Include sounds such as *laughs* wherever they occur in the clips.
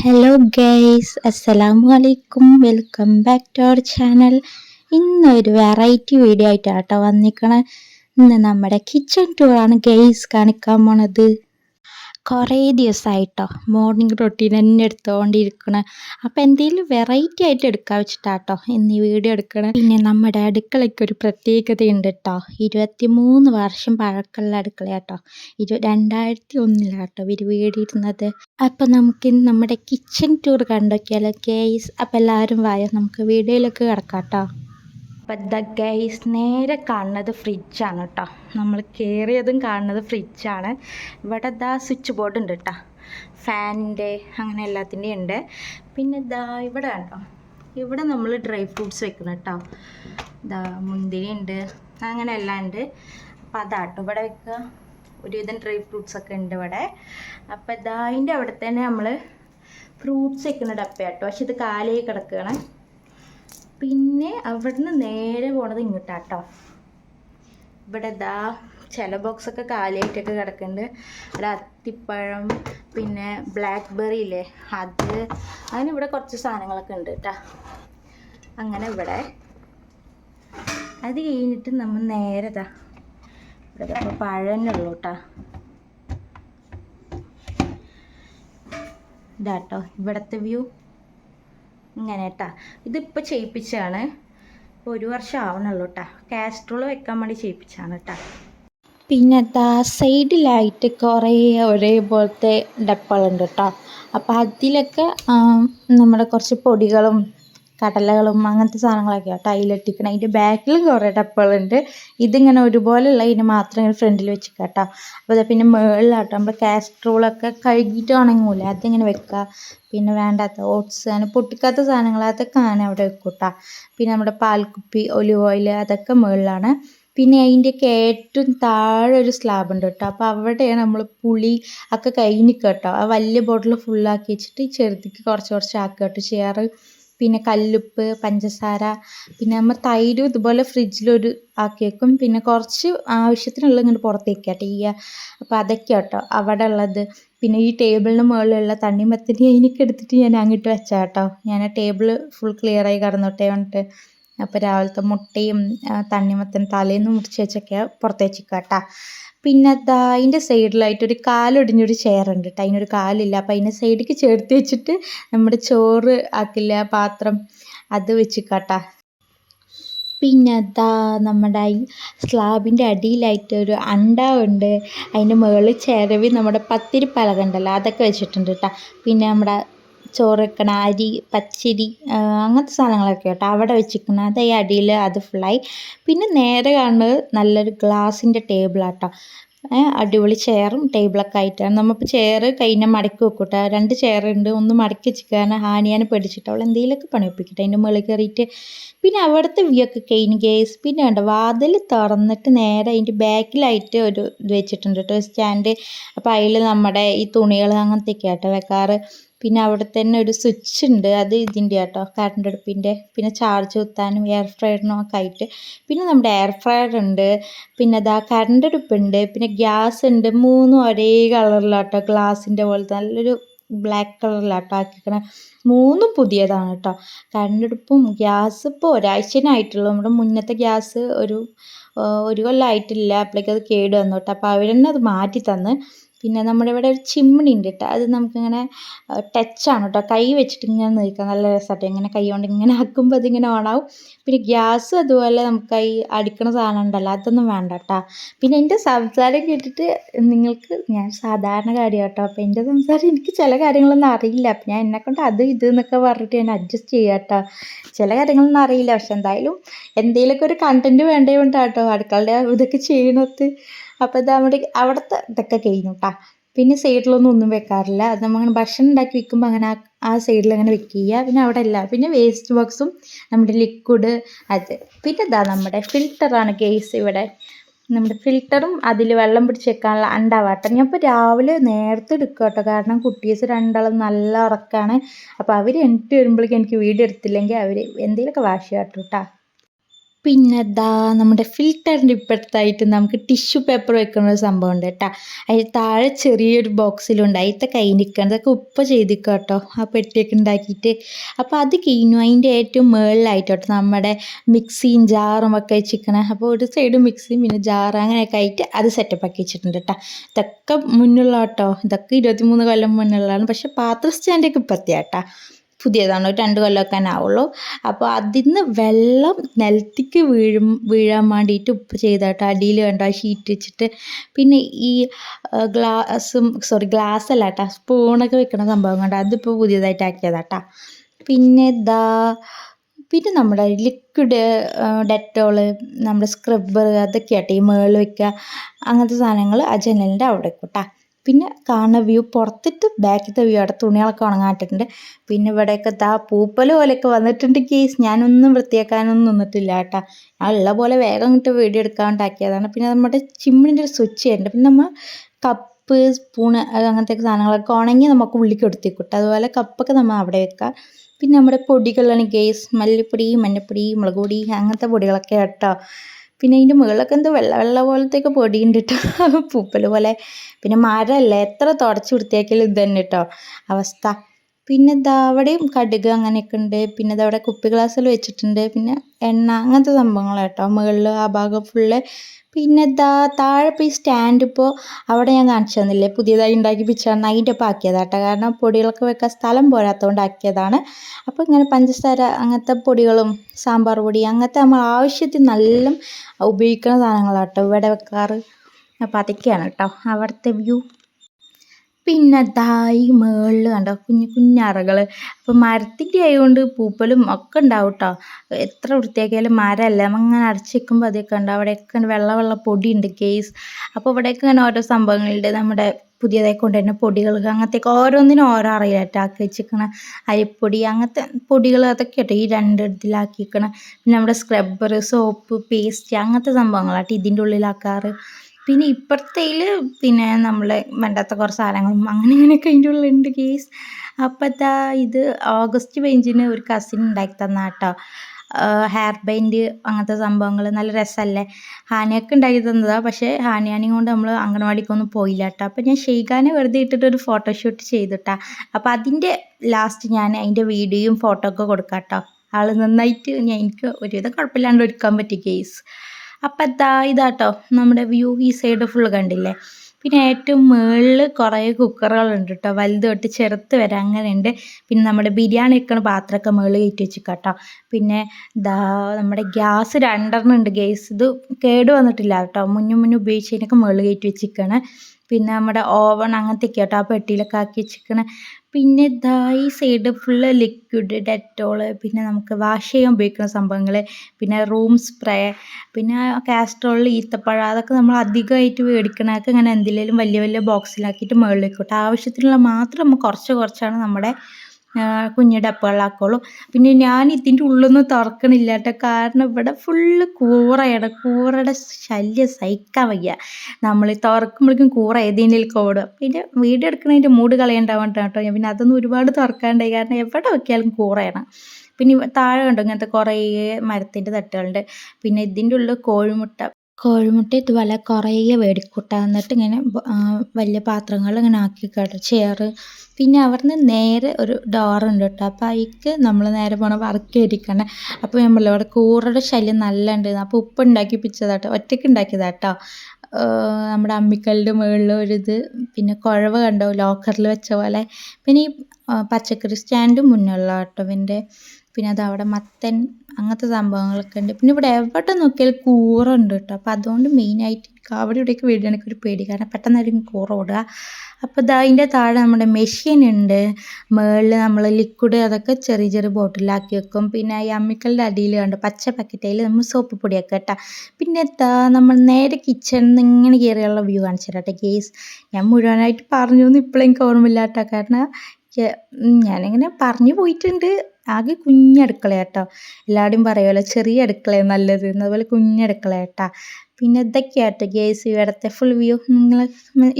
Hello guys അസ്സലാമു അലൈക്കും welcome back to our channel ഇന്നൊരു വെറൈറ്റി വീഡിയോ ആയിട്ടാട്ടോ വന്നിക്കണേ ഇന്ന് നമ്മുടെ കിച്ചൺ ടൂറാണ് ഗൈസ് കാണിക്കാൻ പോണത്. കുറേ ദിവസമായിട്ടോ മോർണിംഗ് റൊട്ടീൻ തന്നെ എടുത്തുകൊണ്ടിരിക്കണേ അപ്പോൾ എന്തെങ്കിലും വെറൈറ്റി ആയിട്ട് എടുക്കാൻ വെച്ചിട്ടാട്ടോ ഇന്ന് ഈ വീഡിയോ എടുക്കണേ. പിന്നെ നമ്മുടെ അടുക്കളയ്ക്ക് ഒരു പ്രത്യേകതയുണ്ട് കേട്ടോ ഇരുപത്തി മൂന്ന് വർഷം പഴക്കമുള്ള അടുക്കളയാട്ടോ. ഇരു രണ്ടായിരത്തി ഒന്നിലാട്ടോ ഇവർ വീടിയിരുന്നത് അപ്പോൾ നമുക്ക് ഇന്ന് നമ്മുടെ കിച്ചൺ ടൂർ കണ്ടൊക്കെയാലോ കേസ് അപ്പോൾ എല്ലാവരും വായ നമുക്ക് വീഡിയോയിലൊക്കെ കിടക്കാം കേട്ടോ അപ്പം ദ ഗൈസ് നേരെ കാണുന്നത് ഫ്രിഡ്ജാണ് കേട്ടോ നമ്മൾ കയറിയതും കാണുന്നത് ഫ്രിഡ്ജാണ് ഇവിടെ ദാ സ്വിച്ച് ബോർഡ് ഉണ്ട് കേട്ടോ ഫാനിന്റെ അങ്ങനെ എല്ലാത്തിന്റെയും ഉണ്ട്. പിന്നെ ദാ ഇവിടെ കേട്ടോ ഇവിടെ നമ്മൾ ഡ്രൈ ഫ്രൂട്ട്സ് വെക്കണം കേട്ടോ ദാ മുന്തിരി ഉണ്ട് അങ്ങനെ എല്ലാം ഉണ്ട്. അപ്പം അതാട്ടോ ഇവിടെ വെക്കുക ഒരുവിധം ഡ്രൈ ഫ്രൂട്ട്സ് ഒക്കെ ഉണ്ട് ഇവിടെ. അപ്പം ഇതാ അതിന്റെ അവിടെ തന്നെ നമ്മൾ ഫ്രൂട്ട്സ് വെക്കുന്ന ഡപ്പയാട്ടോ. പക്ഷെ ഇത് കാലേ കിടക്കുകയാണ് പിന്നെ അവിടുന്ന് നേരെ പോണത് ഇങ്ങോട്ടാട്ടോ. ഇവിടെ ഇതാ ചില ബോക്സൊക്കെ കാലിയായിട്ടൊക്കെ കിടക്കുന്നുണ്ട് ഒരു അത്തിപ്പഴം പിന്നെ ബ്ലാക്ക് ബെറി ഇല്ലേ? അത് അങ്ങനെ ഇവിടെ കുറച്ച് സാധനങ്ങളൊക്കെ ഉണ്ട് കേട്ടോ അങ്ങനെ ഇവിടെ. അത് കഴിഞ്ഞിട്ട് നമ്മൾ നേരെ താ ഇവിടെ ഇപ്പോൾ പഴന്നെ ഉള്ളൂ കേട്ടോ ഇതാട്ടോ ഇവിടുത്തെ വ്യൂ ഇങ്ങനെ കേട്ടാ ഇതിപ്പോൾ ചെയ്യിപ്പിച്ചാണ്. ഇപ്പോൾ ഒരു വർഷം ആവണുള്ളൂ കേട്ടാ കാസ്ട്രോൾ വെക്കാൻ വേണ്ടി ചെയ്യിപ്പിച്ചാണ് കേട്ടാ പിന്നെ എന്താ സൈഡിലായിട്ട് കുറേ ഒരേപോലത്തെ ഡപ്പകളുണ്ട് കേട്ടോ അപ്പോൾ അതിലൊക്കെ നമ്മുടെ കുറച്ച് പൊടികളും കടലകളും അങ്ങനത്തെ സാധനങ്ങളൊക്കെ കേട്ടോ അതിലിട്ടിക്കണം അതിന്റെ ബാക്കിലും കുറേ ഡപ്പകളുണ്ട് ഇതിങ്ങനെ ഒരുപോലെയുള്ള ഇതിന് മാത്രം ഫ്രണ്ടിൽ വെച്ച് കേട്ടോ അപ്പോൾ അത് പിന്നെ മുകളിലാട്ടോ നമ്മൾ കാസ്ട്രോളൊക്കെ കഴുകിയിട്ട് ഉണങ്ങൂല അതിങ്ങനെ വെക്കുക പിന്നെ വേണ്ടാത്ത ഓട്സ് അങ്ങനെ പൊട്ടിക്കാത്ത സാധനങ്ങൾ അതൊക്കെ അങ്ങനെ അവിടെ വെക്കും പിന്നെ നമ്മുടെ പാൽക്കുപ്പി ഒലിവ് ഓയിൽ അതൊക്കെ മുകളിലാണ് പിന്നെ അതിന്റെയൊക്കെ ഏറ്റവും താഴെ ഒരു സ്ലാബ് ഉണ്ട് കേട്ടോ അപ്പോൾ അവിടെയാണ് നമ്മൾ പുളി ഒക്കെ കഴിഞ്ഞ് കേട്ടോ ആ വലിയ ബോട്ടിൽ ഫുള്ളാക്കി വെച്ചിട്ട് ചെറുതിക്ക് കുറച്ച് കുറച്ച് കേട്ടോ ചെയ്യാറ്. പിന്നെ കല്ലുപ്പ് പഞ്ചസാര പിന്നെ നമ്മൾ തൈരും ഇതുപോലെ ഫ്രിഡ്ജിലൊരു ആക്കി വെക്കും. പിന്നെ കുറച്ച് ആവശ്യത്തിനുള്ള ഇങ്ങോട്ട് പുറത്തേക്ക് കേട്ടോ ചെയ്യുക. അപ്പോൾ അതൊക്കെ കേട്ടോ അവിടെ ഉള്ളത്. പിന്നെ ഈ ടേബിളിന് മുകളിലുള്ള തണ്ണിമത്തരി അതിനൊക്കെ എടുത്തിട്ട് ഞാൻ അങ്ങോട്ട് വെച്ചാൽ കേട്ടോ ഞാൻ ആ ടേബിൾ ഫുൾ ക്ലിയറായി കടന്നോട്ടെ വന്നിട്ട് അപ്പോൾ രാവിലത്തെ മുട്ടയും തണ്ണിമത്തൻ തലേന്ന് മുറിച്ച് വെച്ചൊക്കെ പുറത്തേക്ക് കേട്ടോ പിന്നെ അതാ അതിന്റെ സൈഡിലായിട്ട് ഒരു കാലൊടിഞ്ഞൊരു ചെയറുണ്ട് കേട്ടോ അതിനൊരു കാലില്ല. അപ്പം അതിന്റെ സൈഡിലേക്ക് ചേർത്ത് വെച്ചിട്ട് നമ്മുടെ ചോറ് ആക്കില്ല പാത്രം അത് വെച്ച് കേട്ടാ പിന്നെ അതാ നമ്മുടെ ഈ സ്ലാബിന്റെ അടിയിലായിട്ട് ഒരു അണ്ട ഉണ്ട്. അതിന്റെ മുകളിൽ ചിരവി നമ്മുടെ പത്തിരി പലക ഉണ്ടല്ലോ അതൊക്കെ വെച്ചിട്ടുണ്ട് കേട്ടോ പിന്നെ നമ്മുടെ ചോറ് വെക്കണ അരി പച്ചരി അങ്ങനത്തെ സാധനങ്ങളൊക്കെ കേട്ടോ. അവിടെ വെച്ചിരിക്കുന്നത് അത് ഈ അടിയിൽ അത് ഫുള്ളായി പിന്നെ നേരെ കാണുന്നത് നല്ലൊരു ഗ്ലാസിന്റെ ടേബിളാട്ടോ അടിപൊളി ചെയറും ടേബിളൊക്കെ ആയിട്ടാണ്. നമ്മളിപ്പോൾ ചെയർ കഴിഞ്ഞ മടക്കി വെക്കൂട്ടോ. രണ്ട് ചെയറുണ്ട് ഒന്ന് മടക്കി വെച്ചിട്ട് ഹാനിയാനെ പേടിച്ചിട്ട് അവൾ എന്തെങ്കിലുമൊക്കെ പണിയൊപ്പിക്കട്ടെ അതിന്റെ മുകളിൽ കയറിയിട്ട്. പിന്നെ അവിടുത്തെ വ്യൂ ഒക്കെ കഴിഞ്ഞ് ഗേസ് പിന്നെ വേണ്ട വാതിൽ തുറന്നിട്ട് നേരെ അതിന്റെ ബാക്കിലായിട്ട് ഒരു ഇത് വെച്ചിട്ടുണ്ട് കേട്ടോ. സ്റ്റാൻഡ് അപ്പോൾ അതിൽ നമ്മുടെ ഈ തുണികൾ അങ്ങനത്തെയൊക്കെ ആട്ടോ വെക്കാറ്. പിന്നെ അവിടെ തന്നെ ഒരു സ്വിച്ച് ഉണ്ട്. അത് ഇതിന്റെ കേട്ടോ കറണ്ട് അടുപ്പിന്റെ. പിന്നെ ചാർജ് കുത്താനും എയർ ഫ്രയറിനും ഒക്കെ ആയിട്ട്. പിന്നെ നമ്മുടെ എയർ ഫ്രയർ ഉണ്ട്. പിന്നെ അതാ കറണ്ട് അടുപ്പുണ്ട് പിന്നെ ഗ്യാസ് ഉണ്ട്. മൂന്നും ഒരേ കളറിലാട്ടോ ഗ്ലാസിന്റെ പോലത്തെ നല്ലൊരു ബ്ലാക്ക് കളറിലാട്ടോ ആക്കിക്കണേ മൂന്നും പുതിയതാണ് കേട്ടോ കറണ്ട് അടുപ്പും ഗ്യാസ് ഇപ്പോൾ ഒരാഴ്ചനായിട്ടുള്ളൂ നമ്മുടെ മുന്നത്തെ ഗ്യാസ് ഒരു ഒരു കൊല്ലമായിട്ടില്ല അപ്പോഴേക്കും അത് കേട് വന്നു കേട്ടോ അപ്പോൾ അവർ തന്നെ അത് മാറ്റി തന്ന്. പിന്നെ നമ്മുടെ ഇവിടെ ഒരു ചിമ്മിണി ഉണ്ട് കേട്ടോ അത് നമുക്കിങ്ങനെ ടച്ചാണ് കേട്ടോ കൈ വെച്ചിട്ട് ഇങ്ങനെ നിൽക്കാം. നല്ല രസമായിട്ട് ഇങ്ങനെ കൈ കൊണ്ട് ഇങ്ങനെ ആക്കുമ്പോൾ അതിങ്ങനെ ഓണാവും പിന്നെ ഗ്യാസ് അതുപോലെ നമുക്ക് ഈ അടിക്കണ സാധനം ഉണ്ടല്ലോ അതൊന്നും വേണ്ട കേട്ടോ പിന്നെ എന്റെ സംസാരം കേട്ടിട്ട് നിങ്ങൾക്ക് ഞാൻ സാധാരണ കാര്യം കേട്ടോ അപ്പോൾ എന്റെ സംസാരം എനിക്ക് ചില കാര്യങ്ങളൊന്നും അറിയില്ല. അപ്പം ഞാൻ എന്നെക്കൊണ്ട് അത് ഇത് എന്നൊക്കെ പറഞ്ഞിട്ട് ഞാൻ അഡ്ജസ്റ്റ് ചെയ്യാം കേട്ടോ ചില കാര്യങ്ങളൊന്നും അറിയില്ല. പക്ഷെ എന്തായാലും എന്തെങ്കിലുമൊക്കെ ഒരു കണ്ടന്റ് വേണ്ടതുകൊണ്ടാണ് കേട്ടോ അടുക്കളുടെ ഇതൊക്കെ ചെയ്യണത്. അപ്പോൾ ഇത് അവിടെ അവിടുത്തെ ഇതൊക്കെ കഴിഞ്ഞു പിന്നെ സൈഡിലൊന്നും ഒന്നും വെക്കാറില്ല. അത് നമ്മൾ ഭക്ഷണം ഉണ്ടാക്കി വെക്കുമ്പോൾ അങ്ങനെ ആ സൈഡിൽ അങ്ങനെ വെക്കുക പിന്നെ അവിടെ അല്ല. പിന്നെ വേസ്റ്റ് ബോക്സും നമ്മുടെ ലിക്വിഡ് അത്. പിന്നെ ഇതാ നമ്മുടെ ഫിൽറ്ററാണ് കേസ് ഇവിടെ. നമ്മുടെ ഫിൽറ്ററും അതിൽ വെള്ളം പിടിച്ച് വെക്കാനുള്ള അണ്ടാവാട്ടം. ഞാൻ ഇപ്പോൾ രാവിലെ നേരത്തെ എടുക്കുക കേട്ടോ കാരണം കുട്ടീസ് രണ്ടാളും നല്ല ഉറക്കമാണ് അപ്പോൾ അവർ എണിറ്റ് വരുമ്പോഴേക്കും എനിക്ക് വീഡിയോ എടുത്തില്ലെങ്കിൽ അവർ എന്തെങ്കിലുമൊക്കെ വാശി കാട്ടും കേട്ടോ പിന്നെ ദാ നമ്മുടെ ഫിൽറ്ററിന്റെ ഇപ്പുറത്തായിട്ട് നമുക്ക് ടിഷ്യൂ പേപ്പർ വെക്കുന്ന ഒരു സംഭവം ഉണ്ട് കേട്ടോ. അതിൽ താഴെ ചെറിയൊരു ബോക്സിലുണ്ട് അതിലത്തെ കൈ നിൽക്കണം. അതൊക്കെ ഉപ്പ ചെയ്തിക്കുക കേട്ടോ. ആ പെട്ടിയൊക്കെ ഉണ്ടാക്കിയിട്ട്. അപ്പോൾ അത് കഴിഞ്ഞു. അതിന്റെ ഏറ്റവും മുകളിലായിട്ട് കേട്ടോ നമ്മുടെ മിക്സിയും ജാറും ഒക്കെ വെച്ചിരിക്കണേ. അപ്പോൾ ഒരു സൈഡ് മിക്സിയും പിന്നെ ജാറ് അങ്ങനെയൊക്കെ ആയിട്ട് അത് സെറ്റപ്പ് ആക്കി വെച്ചിട്ടുണ്ട് കേട്ടോ. ഇതൊക്കെ മുന്നുള്ള കേട്ടോ. ഇതൊക്കെ ഇരുപത്തിമൂന്ന് കൊല്ലം മുന്നുള്ളതാണ് പക്ഷേ പാത്ര സ്റ്റാൻഡൊക്കെ ഇപ്പത്തിയാട്ടാ പുതിയതാണ്. ഒരു രണ്ട് കൊല്ലമൊക്കെ ആവുള്ളൂ അപ്പോൾ അതിൽ നിന്ന് വെള്ളം നിലത്തേക്ക് വീഴും വീഴാൻ വേണ്ടിയിട്ട് ഉപ്പ് ചെയ്തിട്ട് അടിയിൽ വേണ്ട ഷീറ്റ് വെച്ചിട്ട്. പിന്നെ ഈ ഗ്ലാസും സോറി ഗ്ലാസ് അല്ല കേട്ടോ സ്പൂണൊക്കെ വെക്കണ സംഭവം കൊണ്ട് അതിപ്പോൾ പുതിയതായിട്ട് ആക്കിയതാട്ടാ. പിന്നെ ദാ പിന്നെ നമ്മുടെ ലിക്വിഡ് ഡെറ്റോൾ നമ്മുടെ സ്ക്രബ്ബർ അതൊക്കെയാട്ടെ ഈ മേളിൽ വയ്ക്കുക അങ്ങനത്തെ സാധനങ്ങൾ ആ ജനലിന്റെ അവിടെ വെക്കും പിന്നെ കാണുന്ന വ്യൂ പുറത്തിട്ട് ബാക്കിലത്തെ വ്യൂ അവിടെ തുണികളൊക്കെ ഉണങ്ങാട്ടിട്ടുണ്ട് പിന്നെ ഇവിടെയൊക്കെ താ പൂപ്പൽ പോലെയൊക്കെ വന്നിട്ടുണ്ട് കേസ്. ഞാനൊന്നും വൃത്തിയാക്കാനൊന്നും നിന്നിട്ടില്ല കേട്ടോ. ഞാൻ ഉള്ള പോലെ വേഗം ഇങ്ങോട്ട് വീഡിയോ എടുക്കാണ്ടാക്കിയതാണ്. പിന്നെ നമ്മുടെ ചിമ്മിന്റെ ഒരു സ്വിച്ച് ചെയ്യുന്നുണ്ട് പിന്നെ നമ്മൾ കപ്പ് സ്പൂണ് അങ്ങനത്തെ സാധനങ്ങളൊക്കെ ഉണങ്ങി നമുക്ക് ഉള്ളിക്ക് എടുത്തിക്കൂട്ട അതുപോലെ കപ്പൊക്കെ നമ്മൾ അവിടെ വെക്കുക. പിന്നെ നമ്മുടെ പൊടികളാണ് കേസ്. മല്ലിപ്പൊടി മഞ്ഞപ്പൊടി മുളക് പൊടി അങ്ങനത്തെ പൊടികളൊക്കെ കേട്ടോ. പിന്നെ അതിന്റെ മുകളിലൊക്കെ എന്തോ വെള്ള വെള്ള പോലത്തെയൊക്കെ പൊടിയുണ്ട് കേട്ടോ *laughs* പൂപ്പൽ പോലെ. പിന്നെ മരമല്ലേ എത്ര തുടച്ച് വൃത്തിയാക്കിയാലും ഇത് തന്നെ കേട്ടോ അവസ്ഥ. പിന്നെ ദാവടയും അവിടെയും കടുക് അങ്ങനെയൊക്കെ ഉണ്ട്. പിന്നെ ദാവടെ കുപ്പി ഗ്ലാസ്സിൽ വെച്ചിട്ടുണ്ട്. പിന്നെ എണ്ണ അങ്ങനത്തെ സംഭവങ്ങൾ കേട്ടോ മുകളിൽ ആ ഭാഗം ഫുള്ള് പിന്നെ ദാ താഴെ ഇപ്പോൾ ഈ സ്റ്റാൻഡ് ഇപ്പോൾ അവിടെ ഞാൻ കാണിച്ചു തന്നില്ലേ? പുതിയതായി ഉണ്ടാക്കി പിച്ചാണ് അതിന്റെ ഒപ്പം ആക്കിയതാട്ടോ. കാരണം പൊടികളൊക്കെ വെക്കാൻ സ്ഥലം പോരാത്തതുകൊണ്ട് ആക്കിയതാണ്. അപ്പോൾ ഇങ്ങനെ പഞ്ചസാര അങ്ങനത്തെ പൊടികളും സാമ്പാർ പൊടി അങ്ങനത്തെ നമ്മൾ ആവശ്യത്തിന് നല്ല ഉപയോഗിക്കുന്ന സാധനങ്ങളാട്ടോ ഇവിടെ വെക്കാറ്. അപ്പോൾ അതൊക്കെയാണ് കേട്ടോ. അവിടുത്തെ വ്യൂ പിന്നെ ദായി മേളിൽ കണ്ടോ? കുഞ്ഞു കുഞ്ഞറകൾ അപ്പോൾ മരത്തിന്റെ ആയതുകൊണ്ട് പൂപ്പലും ഒക്കെ ഉണ്ടാവും കേട്ടോ എത്ര വൃത്തിയാക്കിയാലും മരമല്ല. അങ്ങനെ അടച്ചു വെക്കുമ്പോൾ അതൊക്കെ ഉണ്ടാവും അവിടെയൊക്കെ വെള്ള വെള്ള പൊടിയുണ്ട് കേസ്. അപ്പോൾ ഇവിടെയൊക്കെ ഇങ്ങനെ ഓരോ സംഭവങ്ങളുണ്ട്. നമ്മുടെ പുതിയതായി കൊണ്ടുവരുന്ന പൊടികൾ അങ്ങനത്തെയൊക്കെ ഓരോന്നിനും ഓരോ അറിയാട്ടോ ആക്കി വെച്ചിരിക്കണ അരിപ്പൊടി അങ്ങനത്തെ പൊടികൾ അതൊക്കെ കേട്ടോ ഈ രണ്ട് ഇതിലാക്കിയിരിക്കണ പിന്നെ നമ്മുടെ സ്ക്രബ്ബർ സോപ്പ് പേസ്റ്റ് അങ്ങനത്തെ സംഭവങ്ങളാട്ടോ ഇതിന്റെ ഉള്ളിലാക്കാറ്. പിന്നെ ഇപ്പുറത്തേൽ പിന്നെ നമ്മൾ വേണ്ടാത്ത കുറച്ച് സാധനങ്ങളും അങ്ങനെ ഇങ്ങനെയൊക്കെ അതിന്റെ ഉള്ളിലുണ്ട് കേസ്. അപ്പം ഇതാ ഓഗസ്റ്റ് പതിനഞ്ചിന് ഒരു കസിൻ ഉണ്ടാക്കി തന്ന കേട്ടോ ഹെയർ ബൈൻഡ് അങ്ങനത്തെ സംഭവങ്ങൾ നല്ല രസമല്ലേ? ഹാനിയൊക്കെ ഉണ്ടാക്കി തന്നതാണ് പക്ഷേ ഹാനിയാനി കൊണ്ട് നമ്മൾ അംഗനവാടിക്കൊന്നും പോയില്ല കേട്ടോ അപ്പോൾ ഞാൻ ഷെയ്ഖാനെ വെറുതെ ഇട്ടിട്ട് ഒരു ഫോട്ടോഷൂട്ട് ചെയ്തിട്ടാ അപ്പോൾ അതിന്റെ ലാസ്റ്റ് ഞാൻ അതിന്റെ വീഡിയോയും ഫോട്ടോ ഒക്കെ കൊടുക്കാം കേട്ടോ ആൾ നന്നായിട്ട് ഞാൻ എനിക്ക് ഒരുവിധം കുഴപ്പമില്ലാണ്ട് ഒരുക്കാൻ പറ്റി കേസ്. അപ്പം എന്താ ഇതാട്ടോ നമ്മുടെ വ്യൂ ഈ സൈഡ് ഫുൾ കണ്ടില്ലേ? പിന്നെ ഏറ്റവും മുകളിൽ കുറേ കുക്കറുകളുണ്ട് കേട്ടോ വലുത് തൊട്ട് ചെറുത്ത് വരെ അങ്ങനെയുണ്ട്. പിന്നെ നമ്മുടെ ബിരിയാണി വെക്കണ പാത്രമൊക്കെ മുകളിൽ കയറ്റി വെച്ചിട്ടോ പിന്നെ ദാ നമ്മുടെ ഗ്യാസ് രണ്ടെണ്ണം ഉണ്ട് ഗ്യാസ് ഇത് കേട് വന്നിട്ടില്ല കേട്ടോ. മുന്നും മുന്നേ ഉപയോഗിച്ചതിനൊക്കെ മുകളിൽ കയറ്റി വെച്ചിരിക്കുകയാണ് പിന്നെ നമ്മുടെ ഓവൺ അങ്ങനത്തെ കേട്ടോ ആ പെട്ടിയിലൊക്കെ ആക്കി വെച്ചിരിക്കണ. പിന്നെ ഇതാ ഈ സൈഡ് ഫുള്ള് ലിക്വിഡ് ഡെറ്റോൾ പിന്നെ നമുക്ക് വാഷ് ചെയ്യാൻ ഉപയോഗിക്കുന്ന സംഭവങ്ങൾ പിന്നെ റൂം സ്പ്രേ പിന്നെ കാസ്ട്രോളിൽ ഈത്തപ്പഴം അതൊക്കെ നമ്മൾ അധികമായിട്ട് മേടിക്കണതൊക്കെ ഇങ്ങനെ എന്തിലേലും വലിയ വലിയ ബോക്സിലാക്കിയിട്ട് മുകളിലേക്ക് ഇട്ട്. ആവശ്യത്തിനുള്ള മാത്രം നമ്മൾ കുറച്ച് കുറച്ചാണ് നമ്മുടെ കുഞ്ഞു ഡപ്പകളിലാക്കുള്ളൂ പിന്നെ ഞാൻ ഇതിന്റെ ഉള്ളൊന്നും തുറക്കണില്ല കേട്ടോ കാരണം ഇവിടെ ഫുള്ള് കൂറയാണ്. കൂറയുടെ ശല്യം സഹിക്കാൻ വയ്യ. നമ്മൾ തുറക്കുമ്പോഴേക്കും കൂറ ഏതെങ്കിലും ഓടും. പിന്നെ വീട് എടുക്കുന്നതിന്റെ മൂഡ് കളയണ്ടാവണ്ട കേട്ടോ. ഞാൻ പിന്നെ അതൊന്നും ഒരുപാട് തുറക്കാണ്ടായി. കാരണം എവിടെ നോക്കിയാലും കൂറയാണ്. പിന്നെ താഴെ കണ്ടോ ഇങ്ങനത്തെ കുറേ മരത്തിന്റെ തട്ടുകളുണ്ട്. പിന്നെ ഇതിന്റെ ഉള്ളിൽ കോഴിമുട്ട കോഴിമുട്ട ഇതുപോലെ കുറേ മേടിക്കൂട്ട എന്നിട്ട് ഇങ്ങനെ വലിയ പാത്രങ്ങൾ ഇങ്ങനെ ആക്കി കേട്ടോ. ചെയർ പിന്നെ അവിടുന്ന് നേരെ ഒരു ഡോറുണ്ട് കേട്ടോ. അപ്പോൾ അതിക്ക് നമ്മൾ നേരെ പോണ വർക്ക് ഇരിക്കണേ അപ്പോൾ നമ്മൾ അവിടെ കൂറയുടെ ശല്യം നല്ല ഉണ്ട് അപ്പോൾ ഉപ്പ് ഉണ്ടാക്കി പിച്ചതാട്ടോ ഒറ്റയ്ക്ക് ഉണ്ടാക്കിയതാട്ടോ നമ്മുടെ അമ്മിക്കല്ലിന്റെ മുകളിൽ ഒരിത് പിന്നെ കുഴവ് കണ്ടോ? ലോക്കറിൽ വെച്ച പോലെ. പിന്നെ ഈ പച്ചക്കറി സ്റ്റാൻഡ് മുന്നുള്ള കേട്ടോ ഇവന്റെ പിന്നെ അത് അവിടെ മത്തൻ അങ്ങനത്തെ സംഭവങ്ങളൊക്കെ ഉണ്ട്. പിന്നെ ഇവിടെ എവിടെ നോക്കിയാലും കൂറുണ്ട് കേട്ടോ. അപ്പോൾ അതുകൊണ്ട് മെയിനായിട്ട് എനിക്ക് അവിടെ ഇവിടേക്ക് വീടുകയാണെങ്കിൽ ഒരു പേടി. കാരണം പെട്ടെന്നായിരിക്കും കൂറ ഓടുക. അപ്പോൾ ഇതാ അതിന്റെ താഴെ നമ്മുടെ മെഷീൻ ഉണ്ട്. മേളിൽ നമ്മൾ ലിക്വിഡ് അതൊക്കെ ചെറിയ ചെറിയ ബോട്ടിലാക്കി വെക്കും. പിന്നെ ഈ അമ്മിക്കലിന്റെ അടിയിൽ കണ്ട്? പച്ച പാക്കറ്റയിൽ നമ്മൾ സോപ്പ് പൊടിയൊക്കെ കേട്ടോ. പിന്നെ എന്താ നമ്മൾ നേരെ കിച്ചണിൽ നിന്ന് ഇങ്ങനെ കയറിയുള്ള വ്യൂ കാണിച്ചു തരാട്ടെ കേസ് ഞാൻ മുഴുവനായിട്ട് പറഞ്ഞു എന്ന് ഇപ്പോഴും എനിക്ക് കേട്ടോ. കാരണം ഞാനിങ്ങനെ പറഞ്ഞു പോയിട്ടുണ്ട്. ആകെ കുഞ്ഞടുക്കള കേട്ടോ എല്ലാവരും പറയുമല്ലോ ചെറിയ അടുക്കളയാണ് നല്ലത് അതുപോലെ കുഞ്ഞടുക്കള കേട്ടോ പിന്നെ ഇതൊക്കെയാട്ടോ ഗേസ് ഇവിടുത്തെ ഫുൾ വ്യൂ നിങ്ങൾ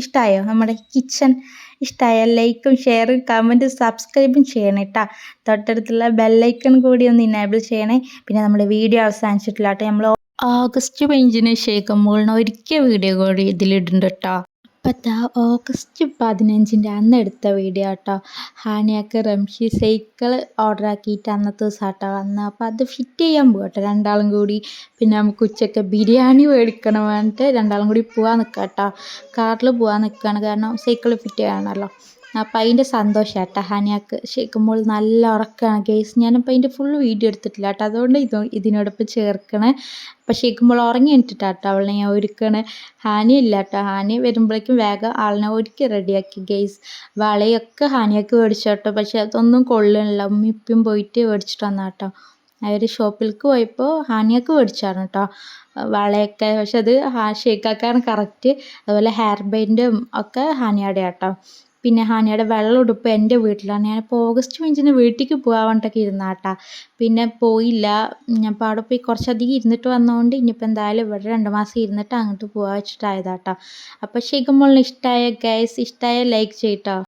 ഇഷ്ടമായോ നമ്മുടെ കിച്ചൺ ഇഷ്ടമായ ലൈക്കും ഷെയറും കമന്റും സബ്സ്ക്രൈബും ചെയ്യണം കേട്ടോ തൊട്ടടുത്തുള്ള ബെല്ലൈക്കൺ കൂടി ഒന്ന് ഇനേബിൾ ചെയ്യണേ. പിന്നെ നമ്മുടെ വീഡിയോ അവസാനിച്ചിട്ടില്ല കേട്ടോ നമ്മൾ ഓഗസ്റ്റ് പതിനഞ്ചിന് ശേഖം മുകളിൽ ഒരിക്കൽ വീഡിയോ കൂടി ഇതിലിടുന്നുണ്ട് കേട്ടോ ഇപ്പോഴത്തെ ഓഗസ്റ്റ് പതിനഞ്ചിന്റെ അന്ന് എടുത്ത വീഡിയോ കേട്ടോ ഹാനിയാക്ക് റംഷി സൈക്കിൾ ഓർഡർ ആക്കിയിട്ട് അന്നത്തെ ദിവസം കേട്ടോ വന്നത്. അപ്പോൾ അത് ഫിറ്റ് ചെയ്യാൻ പോകും കേട്ടോ രണ്ടാളും കൂടി പിന്നെ നമുക്ക് ഉച്ചയ്ക്ക് ബിരിയാണി മേടിക്കണം പറഞ്ഞിട്ട് രണ്ടാളും കൂടി പോകാൻ നിൽക്കാം കേട്ടോ കാറിൽ പോകാൻ നിൽക്കുകയാണ് കാരണം സൈക്കിൾ ഫിറ്റ് ചെയ്യാണല്ലോ. അപ്പം അതിന്റെ സന്തോഷം കേട്ടോ ഹാനിയാക്ക്. ശരിക്കുമ്പോൾ നല്ല ഉറക്കമാണ് ഗേസ് ഞാനിപ്പോൾ അതിന്റെ ഫുൾ വീഡിയോ എടുത്തിട്ടില്ല കേട്ടോ. അതുകൊണ്ട് ഇത് ഇതിനോടൊപ്പം ചേർക്കണേ. അപ്പം ശരിക്കുമ്പോൾ ഉറങ്ങി എണിട്ടിട്ടാട്ടോ അവളെ ഞാൻ ഒരുക്കണേ. ഹാനി ഇല്ല കേട്ടോ. ഹാനി വരുമ്പോഴേക്കും വേഗം ആളിനെ ഒരുക്കി റെഡിയാക്കി ഗേസ് വളയൊക്കെ ഹാനിയാക്ക് മേടിച്ചു കേട്ടോ. പക്ഷെ അതൊന്നും കൊള്ളണില്ല. ഉമ്മിപ്പം പോയിട്ട് മേടിച്ചിട്ട് വന്നാ കേട്ടോ ഷോപ്പിലേക്ക് പോയപ്പോൾ ഹാനിയൊക്കെ മേടിച്ചാണ് കേട്ടോ. വളയൊക്കെ. പക്ഷെ അത് ഷേക്കാക്കാണ് കറക്റ്റ് അതുപോലെ ഹെയർ ബാൻഡും ഒക്കെ ഹാനിയുടെ കേട്ടോ പിന്നെ ഹാനിയുടെ വെള്ള ഉടുപ്പ് എന്റെ വീട്ടിലാണ്. ഞാനിപ്പോൾ ഓഗസ്റ്റ് പതിനഞ്ചിന് വീട്ടിലേക്ക് പോകാൻ വേണ്ടിയിട്ടൊക്കെ ഇരുന്നാട്ടാ. പിന്നെ പോയില്ല. ഞാൻ അവിടെ പോയി കുറച്ചധികം ഇരുന്നിട്ട് വന്നതുകൊണ്ട് ഇനിയിപ്പോൾ എന്തായാലും ഇവിടെ രണ്ട് മാസം ഇരുന്നിട്ട് അങ്ങോട്ട് പോകാൻ വെച്ചിട്ടായതാട്ടോ. അപ്പോൾ ഷെയ്ഖ് മോളിന് ഇഷ്ടമായ ഗൈസ് ഇഷ്ടമായ ലൈക്ക് ചെയ്യട്ടോ.